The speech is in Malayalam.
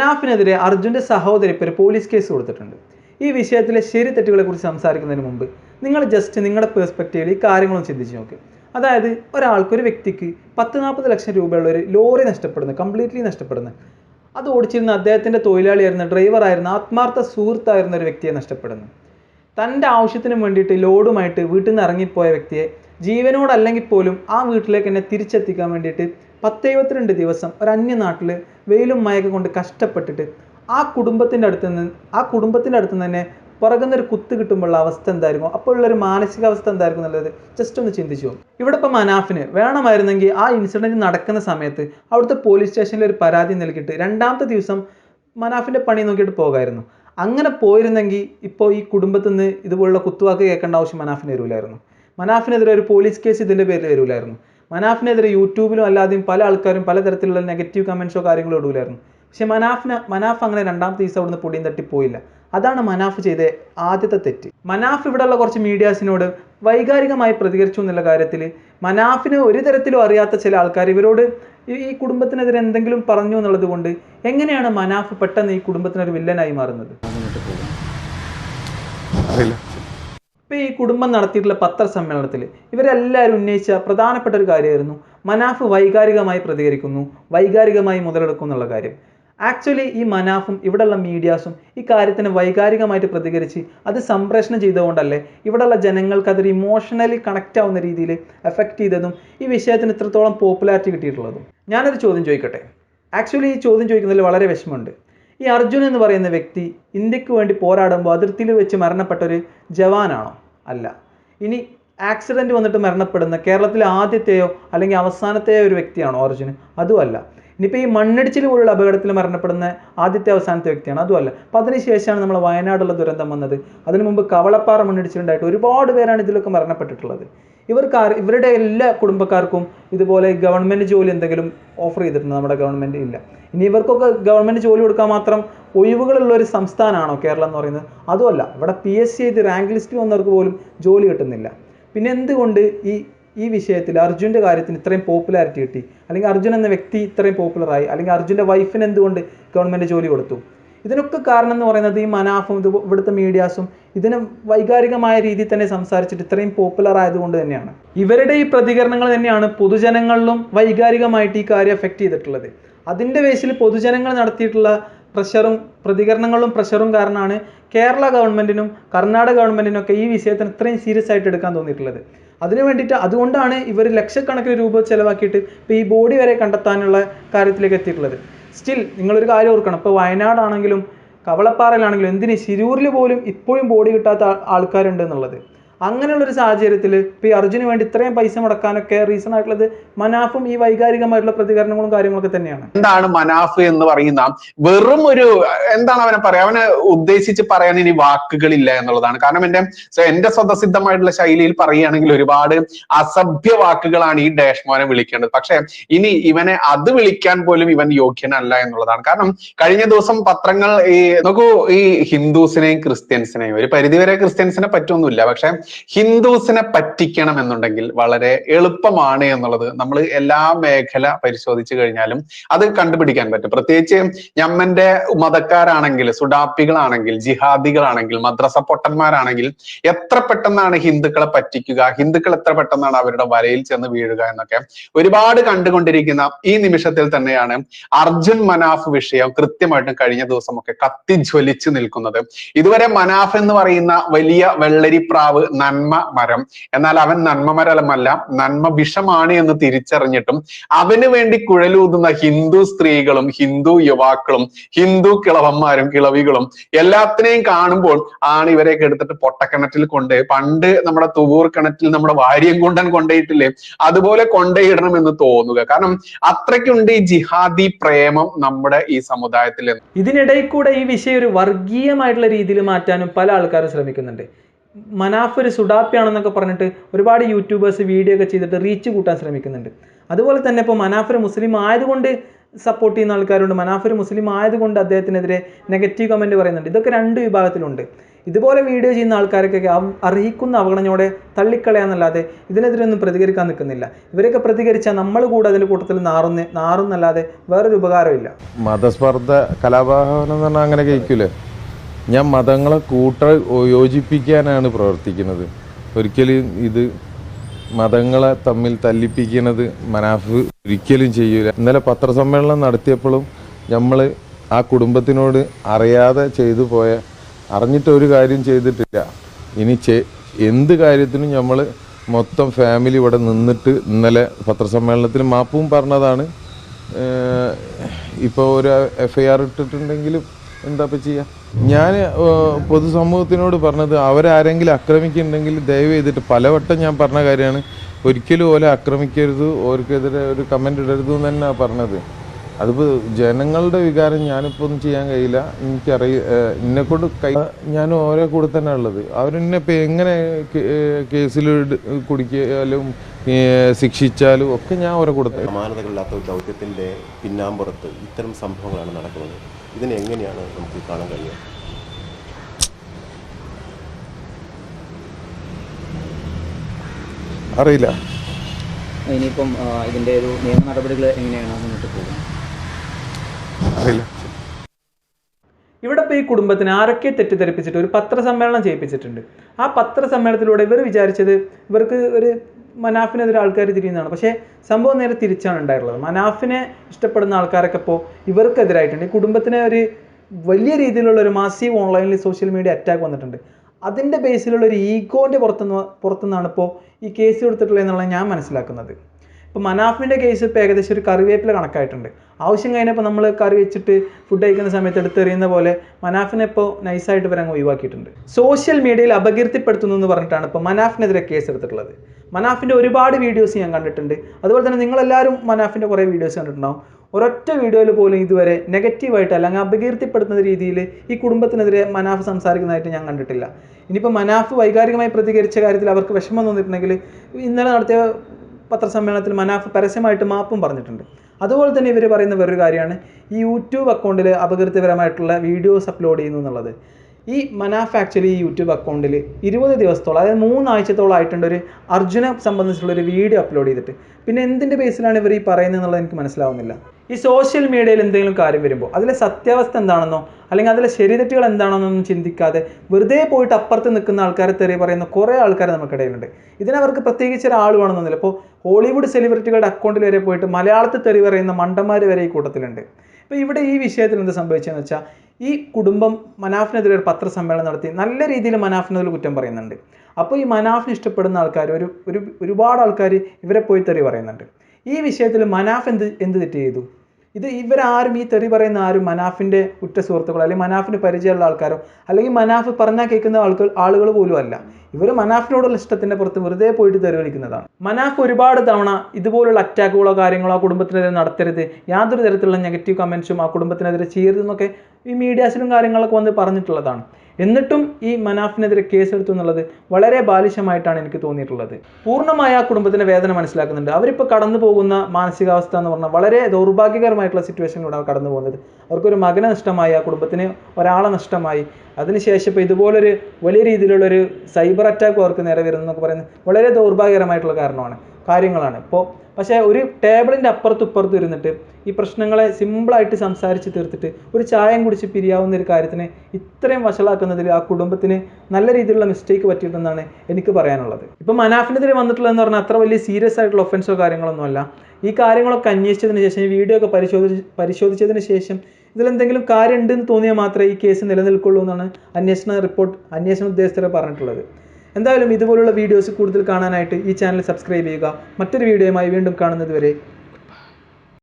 മനാഫിനെതിരെ അർജുന്റെ സഹോദരി പേര് പോലീസ് കേസ് കൊടുത്തിട്ടുണ്ട്. ഈ വിഷയത്തിലെ ശരി തെറ്റുകളെ കുറിച്ച് സംസാരിക്കുന്നതിന് മുമ്പ് നിങ്ങൾ ജസ്റ്റ് നിങ്ങളുടെ പേഴ്സ്പെക്റ്റീവിൽ ഈ കാര്യങ്ങളൊന്ന് ചിന്തിച്ച് നോക്ക്. അതായത് ഒരാൾക്ക് ഒരു വ്യക്തിക്ക് പത്ത് നാൽപ്പത് ലക്ഷം രൂപയുള്ള ഒരു ലോറി നഷ്ടപ്പെടുന്നു കംപ്ലീറ്റ്ലി നഷ്ടപ്പെടുന്നു. അത് ഓടിച്ചിരുന്ന അദ്ദേഹത്തിന്റെ തൊഴിലാളിയായിരുന്ന ഡ്രൈവറായിരുന്ന ആത്മാർത്ഥ സുഹൃത്തായിരുന്ന ഒരു വ്യക്തിയെ നഷ്ടപ്പെടുന്നു. തന്റെ ആവശ്യത്തിന് വേണ്ടിയിട്ട് ലോഡുമായിട്ട് വീട്ടിൽ നിന്ന് ഇറങ്ങിപ്പോയ വ്യക്തിയെ ജീവനോടല്ലെങ്കിൽ പോലും ആ വീട്ടിലേക്ക് എന്നെ തിരിച്ചെത്തിക്കാൻ വേണ്ടിയിട്ട് പത്തെഴുപത്തിരണ്ട് ദിവസം ഒരു അന്യനാട്ടിൽ വെയിലും മയക്കം കൊണ്ട് കഷ്ടപ്പെട്ടിട്ട് ആ കുടുംബത്തിന്റെ അടുത്ത് നിന്ന് ആ കുടുംബത്തിന്റെ അടുത്ത് തന്നെ പുറകുന്ന ഒരു കുത്ത് കിട്ടുമ്പോഴുള്ള അവസ്ഥ എന്തായിരിക്കും അപ്പോൾ ഉള്ളൊരു മാനസികാവസ്ഥ എന്തായിരിക്കും എന്നുള്ളത് ജസ്റ്റ് ഒന്ന് ചിന്തിച്ചു ഇവിടെ ഇപ്പോൾ മനാഫിന് വേണമായിരുന്നെങ്കിൽ ആ ഇൻസിഡന്റ് നടക്കുന്ന സമയത്ത് അവിടുത്തെ പോലീസ് സ്റ്റേഷനിൽ ഒരു പരാതി നൽകിയിട്ട് രണ്ടാമത്തെ ദിവസം മനാഫിന്റെ പണി നോക്കിയിട്ട് പോകായിരുന്നു. അങ്ങനെ പോയിരുന്നെങ്കിൽ ഇപ്പോൾ ഈ കുടുംബത്തിൽ നിന്ന് ഇതുപോലുള്ള കുത്തുവാക്ക് കേൾക്കേണ്ട ആവശ്യം മനാഫിന് വരില്ലായിരുന്നു. മനാഫിനെതിരെ ഒരു പോലീസ് കേസ് ഇതിന്റെ പേരിൽ വരില്ലായിരുന്നു. മനാഫിനെതിരെ യൂട്യൂബിലും അല്ലാതെയും പല ആൾക്കാരും പലതരത്തിലുള്ള നെഗറ്റീവ് കമൻസോ കാര്യങ്ങളോ ഇടൂലായിരുന്നു. പക്ഷെ മനാഫിന് മനാഫ് അങ്ങനെ രണ്ടാമത്തെ ദിവസം അവിടുന്ന് പൊടിയും തട്ടി പോയില്ല. അതാണ് മനാഫ് ചെയ്ത ആദ്യത്തെ തെറ്റ്. മനാഫ് ഇവിടെയുള്ള കുറച്ച് മീഡിയാസിനോട് വൈകാരികമായി പ്രതികരിച്ചു എന്നുള്ള കാര്യത്തിൽ മനാഫിന് ഒരു തരത്തിലും അറിയാത്ത ചില ആൾക്കാർ ഇവരോട് ഈ ഈ കുടുംബത്തിനെതിരെ എന്തെങ്കിലും പറഞ്ഞു എന്നുള്ളത് കൊണ്ട് എങ്ങനെയാണ് മനാഫ് പെട്ടെന്ന് ഈ കുടുംബത്തിനൊരു വില്ലനായി മാറുന്നത്? അറിയില്ല. ഇപ്പോൾ ഈ കുടുംബം നടത്തിയിട്ടുള്ള പത്രസമ്മേളനത്തിൽ ഇവരെല്ലാവരും ഉന്നയിച്ച പ്രധാനപ്പെട്ട ഒരു കാര്യമായിരുന്നു. മനാഫ് വൈകാരികമായി പ്രതികരിക്കുന്നു വൈകാരികമായി മുതലെടുക്കും എന്നുള്ള കാര്യം. ആക്ച്വലി ഈ മനാഫും ഇവിടെയുള്ള മീഡിയാസും ഈ കാര്യത്തിന് വൈകാരികമായിട്ട് പ്രതികരിച്ച് അത് സംപ്രേഷണം ചെയ്തുകൊണ്ടല്ലേ ഇവിടെയുള്ള ജനങ്ങൾക്ക് അതൊരു ഇമോഷണലി കണക്റ്റ് ആവുന്ന രീതിയിൽ എഫക്റ്റ് ചെയ്തതും ഈ വിഷയത്തിന് ഇത്രത്തോളം പോപ്പുലാരിറ്റി കിട്ടിയിട്ടുള്ളതും. ഞാനൊരു ചോദ്യം ചോദിക്കട്ടെ? ആക്ച്വലി ഈ ചോദ്യം ചോദിക്കുന്നതിൽ വളരെ വിഷമമുണ്ട്. ഈ അർജുൻ എന്ന് പറയുന്ന വ്യക്തി ഇന്ത്യയ്ക്ക് വേണ്ടി പോരാടുമ്പോൾ അതിർത്തിയിൽ വെച്ച് മരണപ്പെട്ട ഒരു ജവാനാണോ? അല്ല. ഇനി ആക്സിഡന്റ് വന്നിട്ട് മരണപ്പെടുന്ന കേരളത്തിലെ ആദ്യത്തെയോ അല്ലെങ്കിൽ അവസാനത്തെയോ ഒരു വ്യക്തിയാണോ അർജുൻ അതുമല്ല. ഇനിയിപ്പോൾ ഈ മണ്ണിടിച്ചിൽ പോലുള്ള അപകടത്തിൽ മരണപ്പെടുന്ന ആദ്യത്തെ അവസാനത്തെ വ്യക്തിയാണ്. അതുമല്ല അപ്പം അതിനുശേഷമാണ് നമ്മൾ വയനാടുള്ള ദുരന്തം വന്നത്. അതിനു മുമ്പ് കവളപ്പാറ മണ്ണിടിച്ചിലുണ്ടായിട്ട് ഒരുപാട് പേരാണ് ഇതിലൊക്കെ മരണപ്പെട്ടിട്ടുള്ളത്. ഇവർക്ക് ഇവരുടെ എല്ലാ കുടുംബക്കാർക്കും ഇതുപോലെ ഗവൺമെന്റ് ജോലി എന്തെങ്കിലും ഓഫർ ചെയ്തിട്ടുണ്ട്? നമ്മുടെ ഗവൺമെന്റ് ഇല്ല. ഇനി ഇവർക്കൊക്കെ ഗവൺമെന്റ് ജോലി കൊടുക്കാൻ മാത്രം ഒഴിവുകളുള്ള ഒരു സംസ്ഥാനമാണോ കേരളം എന്ന് പറയുന്നത്? അതുമല്ല ഇവിടെ പി എസ് സി ചെയ്ത് റാങ്ക് ലിസ്റ്റ് വന്നവർക്ക് പോലും ജോലി കിട്ടുന്നില്ല. പിന്നെ എന്തുകൊണ്ട് ഈ ഈ വിഷയത്തിൽ അർജുന്റെ കാര്യത്തിന് ഇത്രയും പോപ്പുലാരിറ്റി കിട്ടി. അല്ലെങ്കിൽ അർജുൻ എന്ന വ്യക്തി ഇത്രയും പോപ്പുലറായി അല്ലെങ്കിൽ അർജുന്റെ വൈഫിന് എന്തുകൊണ്ട് ഗവൺമെന്റ് ജോലി കൊടുത്തു? ഇതിനൊക്കെ കാരണം എന്ന് പറയുന്നത് ഈ മനാഫും ഇത് ഇവിടുത്തെ മീഡിയാസും ഇതിനെ വൈകാരികമായ രീതിയിൽ തന്നെ സംസാരിച്ചിട്ട് ഇത്രയും പോപ്പുലർ ആയതുകൊണ്ട് തന്നെയാണ്. ഇവരുടെ ഈ പ്രതികരണങ്ങൾ തന്നെയാണ് പൊതുജനങ്ങളിലും വൈകാരികമായിട്ട് ഈ കാര്യം എഫക്റ്റ് ചെയ്തിട്ടുള്ളത്. അതിന്റെ ബേസിൽ പൊതുജനങ്ങൾ നടത്തിയിട്ടുള്ള പ്രഷറും പ്രതികരണങ്ങളും പ്രഷറും കാരണമാണ് കേരള ഗവൺമെന്റിനും കർണാടക ഗവൺമെന്റിനും ഒക്കെ ഈ വിഷയത്തിന് ഇത്രയും സീരിയസ് ആയിട്ട് എടുക്കാൻ തോന്നിയിട്ടുള്ളത്. അതിനു വേണ്ടിയിട്ട് അതുകൊണ്ടാണ് ഇവർ ലക്ഷക്കണക്കിന് രൂപ ചിലവാക്കിയിട്ട് ഇപ്പോൾ ഈ ബോഡി വരെ കണ്ടെത്താനുള്ള കാര്യത്തിലേക്ക് എത്തിയിട്ടുള്ളത്. സ്റ്റിൽ നിങ്ങളൊരു കാര്യം ഓർക്കണം. ഇപ്പോൾ വയനാടാണെങ്കിലും കവളപ്പാറയിലാണെങ്കിലും എന്തിന്? ശിരൂരിൽ പോലും ഇപ്പോഴും ബോഡി കിട്ടാത്ത ആൾക്കാരുണ്ട് എന്നുള്ളത്. അങ്ങനെയുള്ളൊരു സാഹചര്യത്തിൽ ഇപ്പോൾ ഈ അർജുന് വേണ്ടി ഇത്രയും പൈസ മുടക്കാനൊക്കെ റീസൺ ആയിട്ടുള്ളത് മനാഫും ഈ വൈകാരികമായിട്ടുള്ള പ്രതികരണങ്ങളും കാര്യങ്ങളൊക്കെ തന്നെയാണ്. എന്താണ് മനാഫ് എന്ന് പറയുന്ന വെറും ഒരു എന്താണ് അവനെ പറയാ? അവനെ ഉദ്ദേശിച്ച് പറയാൻ ഇനി വാക്കുകളില്ല എന്നുള്ളതാണ്. കാരണം എന്റെ എന്റെ സ്വതസിദ്ധമായിട്ടുള്ള ശൈലിയിൽ പറയുകയാണെങ്കിൽ ഒരുപാട് അസഭ്യ വാക്കുകളാണ് ഈ ഡാഷ്മോനെ വിളിക്കേണ്ടത്. പക്ഷെ ഇനി ഇവനെ അത് വിളിക്കാൻ പോലും ഇവൻ യോഗ്യനല്ല എന്നുള്ളതാണ്. കാരണം കഴിഞ്ഞ ദിവസം പത്രങ്ങൾ ഈ നോക്കൂ ഈ ഹിന്ദുസിനെയും ക്രിസ്ത്യൻസിനെയും ഒരു പരിധിവരെ ക്രിസ്ത്യൻസിനെ പറ്റൊന്നുമില്ല പക്ഷെ ഹിന്ദുസിനെ പറ്റിക്കണം എന്നുണ്ടെങ്കിൽ വളരെ എളുപ്പമാണ് എന്നുള്ളത് നമ്മൾ എല്ലാ മേഖല പരിശോധിച്ചു കഴിഞ്ഞാലും അത് കണ്ടുപിടിക്കാൻ പറ്റും. പ്രത്യേകിച്ച് ഞമ്മന്റെ മതക്കാരാണെങ്കിൽ സുഡാപ്പികളാണെങ്കിൽ ജിഹാദികളാണെങ്കിൽ മദ്രസ പൊട്ടന്മാരാണെങ്കിൽ എത്ര പെട്ടെന്നാണ് ഹിന്ദുക്കളെ പറ്റിക്കുക ഹിന്ദുക്കൾ എത്ര പെട്ടെന്നാണ് അവരുടെ വലയിൽ ചെന്ന് വീഴുക എന്നൊക്കെ ഒരുപാട് കണ്ടുകൊണ്ടിരിക്കുന്ന ഈ നിമിഷത്തിൽ തന്നെയാണ് അർജുൻ മനാഫ് വിഷയം കൃത്യമായിട്ടും കഴിഞ്ഞ ദിവസമൊക്കെ കത്തിജ്വലിച്ചു നിൽക്കുന്നത്. ഇതുവരെ മനാഫ് എന്ന് പറയുന്ന വലിയ വെള്ളരിപ്രാവ് നന്മ മരം. എന്നാൽ അവൻ നന്മ മരമല്ല നന്മ വിഷമാണ് എന്ന് തിരിച്ചറിഞ്ഞിട്ടും അവന് വേണ്ടി കുഴലൂതുന്ന ഹിന്ദു സ്ത്രീകളും ഹിന്ദു യുവാക്കളും ഹിന്ദു കിളവന്മാരും കിളവികളും എല്ലാത്തിനെയും കാണുമ്പോൾ ആണ് ഇവരെയൊക്കെ എടുത്തിട്ട് പൊട്ടക്കിണറ്റിൽ കൊണ്ട് പണ്ട് നമ്മുടെ തുവൂർ കിണറ്റിൽ നമ്മുടെ വാര്യം കൊണ്ടൻ കൊണ്ടേയിട്ടില്ലേ അതുപോലെ കൊണ്ടേയിടണം എന്ന് തോന്നുക. കാരണം അത്രയ്ക്കുണ്ട് ഈ ജിഹാദി പ്രേമം നമ്മുടെ ഈ സമുദായത്തിൽ ഇതിനിടയിൽ കൂടെ ഈ വിഷയം ഒരു വർഗീയമായിട്ടുള്ള രീതിയിൽ മാറ്റാനും പല ആൾക്കാരും ശ്രമിക്കുന്നുണ്ട്. മനാഫ് ഒരു സുഡാപ്പിയാണെന്നൊക്കെ പറഞ്ഞിട്ട് ഒരുപാട് യൂട്യൂബേഴ്സ് വീഡിയോ ഒക്കെ ചെയ്തിട്ട് റീച്ച് കൂട്ടാൻ ശ്രമിക്കുന്നുണ്ട്. അതുപോലെ തന്നെ ഇപ്പോൾ മനാഫർ മുസ്ലിം ആയതുകൊണ്ട് സപ്പോർട്ട് ചെയ്യുന്ന ആൾക്കാരുണ്ട്. മനാഫർ മുസ്ലിം ആയതുകൊണ്ട് അദ്ദേഹത്തിനെതിരെ നെഗറ്റീവ് കമന്റ് പറയുന്നുണ്ട്. ഇതൊക്കെ രണ്ട് വിഭാഗത്തിലുണ്ട്. ഇതുപോലെ വീഡിയോ ചെയ്യുന്ന ആൾക്കാരൊക്കെ അർഹിക്കുന്ന അവഗണനയോടെ തള്ളിക്കളയാന്നല്ലാതെ ഇതിനെതിരെ ഒന്നും പ്രതികരിക്കാൻ നിൽക്കുന്നില്ല. ഇവരൊക്കെ പ്രതികരിച്ചാൽ നമ്മൾ കൂടെ അതിന്റെ കൂട്ടത്തിൽ നാറുന്ന നാറുന്നല്ലാതെ വേറൊരു ഉപകാരമില്ല മതസ്പർദ്ധ കലാപാഹനം എന്ന് പറഞ്ഞാൽ അങ്ങനെ കഴിക്കൂലേ ഞാൻ മതങ്ങളെ കൂട്ട യോജിപ്പിക്കാനാണ് പ്രവർത്തിക്കുന്നത്. ഒരിക്കലും ഇത് മതങ്ങളെ തമ്മിൽ തല്ലിപ്പിക്കുന്നത് മനാഫ് ഒരിക്കലും ചെയ്യൂല. ഇന്നലെ പത്രസമ്മേളനം നടത്തിയപ്പോഴും നമ്മൾ ആ കുടുംബത്തിനോട് അറിയാതെ ചെയ്തു പോയ അറിഞ്ഞിട്ട് ഒരു കാര്യം ചെയ്തിട്ടില്ല. ഇനി ചെ എന്ത് കാര്യത്തിനും നമ്മൾ മൊത്തം ഫാമിലി ഇവിടെ നിന്നിട്ട് ഇന്നലെ പത്രസമ്മേളനത്തിൽ മാപ്പും പറഞ്ഞതാണ്. ഇപ്പോൾ ഒരു എഫ് ഐ ആർ ഇട്ടിട്ടുണ്ടെങ്കിലും എന്താ ഇപ്പം ചെയ്യുക ഞാൻ പൊതുസമൂഹത്തിനോട് പറഞ്ഞത് അവരാരെങ്കിലും ആക്രമിക്കുന്നുണ്ടെങ്കിൽ ദയവ് ചെയ്തിട്ട് പലവട്ടം ഞാൻ പറഞ്ഞ കാര്യമാണ്. ഒരിക്കലും ഓലെ ആക്രമിക്കരുത് ഓർക്കെതിരെ ഒരു കമന്റ് ഇടരുത് എന്ന് തന്നെയാണ് പറഞ്ഞത്. അതിപ്പോൾ ജനങ്ങളുടെ വികാരം ഞാനിപ്പോൾ ഒന്നും ചെയ്യാൻ കഴിയില്ല. എനിക്കറിയ എന്നെക്കൊണ്ട് കൈ ഞാൻ ഓരോ കൂടെ തന്നെ ഉള്ളത്. അവരെന്നെ ഇപ്പം എങ്ങനെ കേസിൽ കുടിക്കാലും ശിക്ഷിച്ചാലും ഒക്കെ ഞാൻ ഓരോ കൂടെ സമാനതകളില്ലാത്ത ദൗത്യത്തിന്റെ പിന്നാമ്പുറത്ത് ഇത്തരം സംഭവങ്ങളാണ് നടക്കുന്നത്. ഇതിനെ എങ്ങനെയാണ് നമുക്ക് കാണാൻ കഴിയുക? അറിയില്ല. ഇനിയിപ്പം ഇതിന്റെ ഒരു നിയമ നടപടികൾ എങ്ങനെയാണ് മുന്നോട്ട് പോകുന്നത്? അറിയില്ല. ഇവിടെ ഇപ്പോൾ ഈ കുടുംബത്തിന് ആരൊക്കെ തെറ്റിദ്ധരിപ്പിച്ചിട്ട് ഒരു പത്രസമ്മേളനം ചെയ്യിപ്പിച്ചിട്ടുണ്ട്. ആ പത്രസമ്മേളനത്തിലൂടെ ഇവർ വിചാരിച്ചത് ഇവർക്ക് ഒരു മനാഫിനെതിരെ ആൾക്കാർ തിരിയുന്നതാണ്. പക്ഷേ സംഭവം നേരെ തിരിച്ചാണ് ഉണ്ടായിട്ടുള്ളത് മനാഫിനെ ഇഷ്ടപ്പെടുന്ന ആൾക്കാരൊക്കെ ഇപ്പോൾ ഇവർക്കെതിരായിട്ടുണ്ട്. ഈ കുടുംബത്തിനെ ഒരു വലിയ രീതിയിലുള്ള ഒരു മാസീവ് ഓൺലൈനിൽ സോഷ്യൽ മീഡിയ അറ്റാക്ക് വന്നിട്ടുണ്ട്. അതിന്റെ ബേസിലുള്ള ഒരു ഈഗോന്റെ പുറത്തുനിന്ന് പുറത്തുനിന്നാണ് ഇപ്പോൾ ഈ കേസ് കൊടുത്തിട്ടുള്ളത് എന്നുള്ളത് ഞാൻ മനസ്സിലാക്കുന്നത്. ഇപ്പോൾ മനാഫിന്റെ കേസ് ഇപ്പോൾ ഏകദേശം ഒരു കറിവേപ്പില കണക്കായിട്ടുണ്ട്. ആവശ്യം കഴിഞ്ഞപ്പോൾ നമ്മൾ കറി വെച്ചിട്ട് ഫുഡ് കഴിക്കുന്ന സമയത്ത് എടുത്തെറിയുന്ന പോലെ മനാഫിനെ ഇപ്പോൾ നൈസായിട്ട് വരെ ഒഴിവാക്കിയിട്ടുണ്ട്. സോഷ്യൽ മീഡിയയിൽ അപകീർത്തിപ്പെടുത്തുന്നു എന്ന് പറഞ്ഞിട്ടാണ് ഇപ്പോൾ മനാഫിനെതിരെ കേസ് എടുത്തിട്ടുള്ളത്. മനാഫിന്റെ ഒരുപാട് വീഡിയോസ് ഞാൻ കണ്ടിട്ടുണ്ട്. അതുപോലെ തന്നെ നിങ്ങളെല്ലാവരും മനാഫിന്റെ കുറേ വീഡിയോസ് കണ്ടിട്ടുണ്ടാവും. ഒരൊറ്റ വീഡിയോയിൽ പോലും ഇതുവരെ നെഗറ്റീവായിട്ട് അല്ലെങ്കിൽ അപകീർത്തിപ്പെടുത്തുന്ന രീതിയിൽ ഈ കുടുംബത്തിനെതിരെ മനാഫ് സംസാരിക്കുന്നതായിട്ട് ഞാൻ കണ്ടിട്ടില്ല. ഇനിയിപ്പോൾ മനാഫ് വൈകാരികമായി പ്രതികരിച്ച കാര്യത്തിൽ അവർക്ക് വിഷമം തോന്നിയിട്ടുണ്ടെങ്കിൽ ഇന്നലെ നടത്തിയ പത്രസമ്മേളനത്തിൽ മനാഫ് പരസ്യമായിട്ട് മാപ്പും പറഞ്ഞിട്ടുണ്ട്. അതുപോലെ തന്നെ ഇവർ പറയുന്ന വേറൊരു കാര്യമാണ് ഈ യൂട്യൂബ് അക്കൗണ്ടിൽ അപകീർത്തിപരമായിട്ടുള്ള വീഡിയോസ് അപ്ലോഡ് ചെയ്യുന്നു എന്നുള്ളത്. ഈ മനാഫ് ആക്ച്വലി യൂട്യൂബ് അക്കൗണ്ടിൽ ഇരുപത് ദിവസത്തോളം അതായത് മൂന്നാഴ്ചത്തോളം ആയിട്ടുണ്ട് ഒരു അർജുനെ സംബന്ധിച്ചുള്ള ഒരു വീഡിയോ അപ്ലോഡ് ചെയ്തിട്ട്. പിന്നെ എന്തിന്റെ ബേസിലാണ് ഇവർ ഈ പറയുന്നത് എന്നുള്ളത് എനിക്ക് മനസ്സിലാവുന്നില്ല. ഈ സോഷ്യൽ മീഡിയയിൽ എന്തെങ്കിലും കാര്യം വരുമ്പോൾ അതിലെ സത്യാവസ്ഥ എന്താണെന്നോ അല്ലെങ്കിൽ അതിലെ ശരിതെറ്റുകൾ എന്താണെന്നൊന്നും ചിന്തിക്കാതെ വെറുതെ പോയിട്ട് അപ്പുറത്ത് നിൽക്കുന്ന ആൾക്കാരെ തെറി പറയുന്ന കുറേ ആൾക്കാർ നമുക്കിടയിലുണ്ട് ഇതിനവർക്ക് പ്രത്യേകിച്ച് ഒരാൾ വേണമെന്നൊന്നുമില്ല ഇപ്പോൾ ഹോളിവുഡ് സെലിബ്രിറ്റികളുടെ അക്കൗണ്ടിൽ വരെ പോയിട്ട് മലയാളത്തിൽ തെറി പറയുന്ന മണ്ടന്മാർ വരെ ഈ കൂട്ടത്തിലുണ്ട്. ഇപ്പോൾ ഇവിടെ ഈ വിഷയത്തിൽ എന്ത് സംഭവിച്ചതെന്ന് വെച്ചാൽ ഈ കുടുംബം മനാഫിനെതിരെ ഒരു പത്രസമ്മേളനം നടത്തി നല്ല രീതിയിൽ മനാഫിനെതിരെ കുറ്റം പറയുന്നുണ്ട്. അപ്പോൾ ഈ മനാഫിനെ ഇഷ്ടപ്പെടുന്ന ആൾക്കാർ ഒരു ഒരു ഒരുപാട് ആൾക്കാർ ഇവരെ പോയി തെറി പറയുന്നുണ്ട്. ഈ വിഷയത്തിൽ മനാഫ് എന്ത് എന്ത് തെറ്റ് ചെയ്തു? ഇത് ഇവരാരും ഈ തെറി പറയുന്ന ആരും മനാഫിന്റെ ഉറ്റ സുഹൃത്തുക്കളോ അല്ലെങ്കിൽ മനാഫിന് പരിചയമുള്ള ആൾക്കാരോ അല്ലെങ്കിൽ മനാഫ് പറഞ്ഞാൽ കേൾക്കുന്ന ആൾക്ക് ആളുകൾ പോലും അല്ല. ഇവർ മനാഫിനോടുള്ള ഇഷ്ടത്തിന്റെ പുറത്ത് വെറുതെ പോയിട്ട് തെറി വിളിക്കുന്നതാണ്. മനാഫ് ഒരുപാട് തവണ ഇതുപോലുള്ള അറ്റാക്കുകളോ കാര്യങ്ങളോ കുടുംബത്തിനെതിരെ നടത്തരുത്. യാതൊരു തരത്തിലുള്ള നെഗറ്റീവ് കമൻസും ആ കുടുംബത്തിനെതിരെ ചെയ്യരുതെന്നൊക്കെ ഈ മീഡിയാസിലും കാര്യങ്ങളൊക്കെ വന്ന് പറഞ്ഞിട്ടുള്ളതാണ്. എന്നിട്ടും ഈ മനാഫിനെതിരെ കേസെടുത്തു എന്നുള്ളത് വളരെ ബാലിശമായിട്ടാണ് എനിക്ക് തോന്നിയിട്ടുള്ളത്. പൂർണമായ ആ കുടുംബത്തിന്റെ വേദന മനസ്സിലാക്കുന്നുണ്ട്. അവരിപ്പോൾ കടന്നു പോകുന്ന മാനസികാവസ്ഥ എന്ന് പറഞ്ഞാൽ വളരെ ദൗർഭാഗ്യകരമായിട്ടുള്ള സിറ്റുവേഷനിലൂടെ കടന്നു പോകുന്നത്. അവർക്കൊരു മകനെ നഷ്ടമായി ആ കുടുംബത്തിന് ഒരാളെ നഷ്ടമായി. അതിനുശേഷം ഇപ്പോൾ ഇതുപോലൊരു വലിയ രീതിയിലുള്ളൊരു സൈബർ അറ്റാക്ക് അവർക്ക് നേരെ വരുന്നതെന്നൊക്കെ പറയുന്നത് വളരെ ദൗർഭാഗ്യകരമായിട്ടുള്ള കാരണമാണ്. കാര്യങ്ങളാണ്. ഇപ്പോൾ പക്ഷേ ഒരു ടേബിളിന്റെ അപ്പുറത്തും ഇപ്പുറത്തും ഇരുന്നിട്ട് ഈ പ്രശ്നങ്ങളെ സിമ്പിളായിട്ട് സംസാരിച്ച് തീർത്തിട്ട് ഒരു ചായം കുടിച്ച് പിരിയാവുന്ന ഒരു കാര്യത്തിനെ ഇത്രയും വഷളാക്കുന്നതിൽ ആ കുടുംബത്തിന് നല്ല രീതിയിലുള്ള മിസ്റ്റേക്ക് പറ്റിയിട്ടുണ്ടെന്നാണ് എനിക്ക് പറയാനുള്ളത്. ഇപ്പം മനാഫിനെതിരെ വന്നിട്ടുള്ളതെന്ന് പറഞ്ഞാൽ അത്ര വലിയ സീരിയസ് ആയിട്ടുള്ള ഒഫൻസോ കാര്യങ്ങളൊന്നും അല്ല. ഈ കാര്യങ്ങളൊക്കെ അന്വേഷിച്ചതിന് ശേഷം ഈ വീഡിയോ ഒക്കെ പരിശോധിച്ച് പരിശോധിച്ചതിന് ശേഷം ഇതിലെന്തെങ്കിലും കാര്യം ഉണ്ടെന്ന് തോന്നിയാൽ മാത്രമേ ഈ കേസ് നിലനിൽക്കുള്ളൂ എന്നാണ് അന്വേഷണ റിപ്പോർട്ട് അന്വേഷണ ഉദ്യോഗസ്ഥരെ പറഞ്ഞിട്ടുള്ളത്. എന്തായാലും ഇതുപോലുള്ള വീഡിയോസ് കൂടുതൽ കാണാനായിട്ട് ഈ ചാനൽ സബ്സ്ക്രൈബ് ചെയ്യുക. മറ്റൊരു വീഡിയോയുമായി വീണ്ടും കാണുന്നത് വരെ